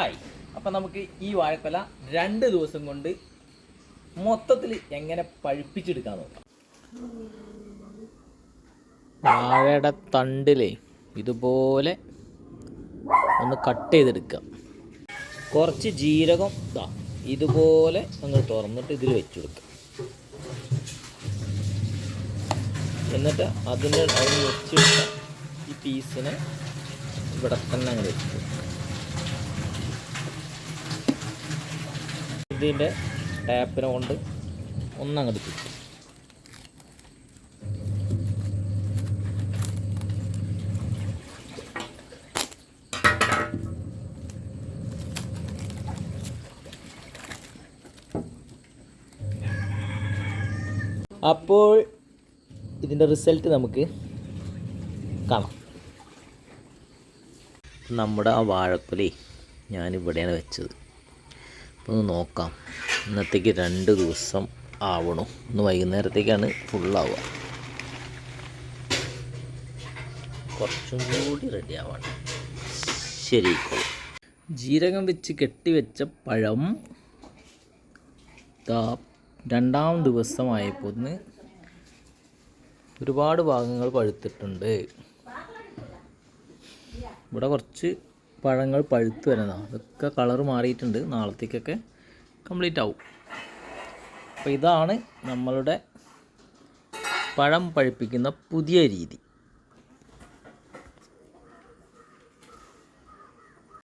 ആയി. അപ്പം നമുക്ക് ഈ വാഴക്കൊല രണ്ട് ദിവസം കൊണ്ട് മൊത്തത്തിൽ എങ്ങനെ പഴുപ്പിച്ചെടുക്കാൻ നോക്കാം. വാഴയുടെ തണ്ടിലേ ഇതുപോലെ ഒന്ന് കട്ട് ചെയ്തെടുക്കാം. കുറച്ച് ജീരകം ഇതാ ഇതുപോലെ ഒന്ന് തുറന്നിട്ട് ഇതിൽ വെച്ചു കൊടുക്കുക എന്നിട്ട് അതിന്റെ അതിന് വെച്ചിട്ട് ഈ പീസിനെ ഇവിടെ തന്നെ അങ്ങ് വെച്ചു ഇതിന്റെ ടാപ്പിനെ കൊണ്ട് ഒന്നങ്ങോട്ട് ചുറ്റും. അപ്പോൾ ഇതിന്റെ റിസൾട്ട് നമുക്ക് കാണാം. നമ്മുടെ ആ വാഴക്കൊലേ ഞാനിവിടെയാണ് വെച്ചത്. ഒന്ന് നോക്കാം. ഇന്നത്തേക്ക് രണ്ട് ദിവസം ആവണു. ഇന്ന് വൈകുന്നേരത്തേക്കാണ് ഫുള്ളാവുക കുറച്ചും കൂടി റെഡി ആവാണ്. ശരി ജീരകം വെച്ച് കെട്ടിവെച്ച പഴം രണ്ടാം ദിവസമായപ്പോൾ ഒരുപാട് ഭാഗങ്ങൾ പഴുത്തിട്ടുണ്ട്. ഇവിടെ കുറച്ച് പഴങ്ങൾ പഴുത്ത് വരുന്നതാണ് അതൊക്കെ കളർ മാറിയിട്ടുണ്ട്. നാളത്തേക്കൊക്കെ കംപ്ലീറ്റ് ആവും. അപ്പോൾ ഇതാണ് നമ്മളുടെ പഴം പഴുപ്പിക്കുന്ന പുതിയ രീതി.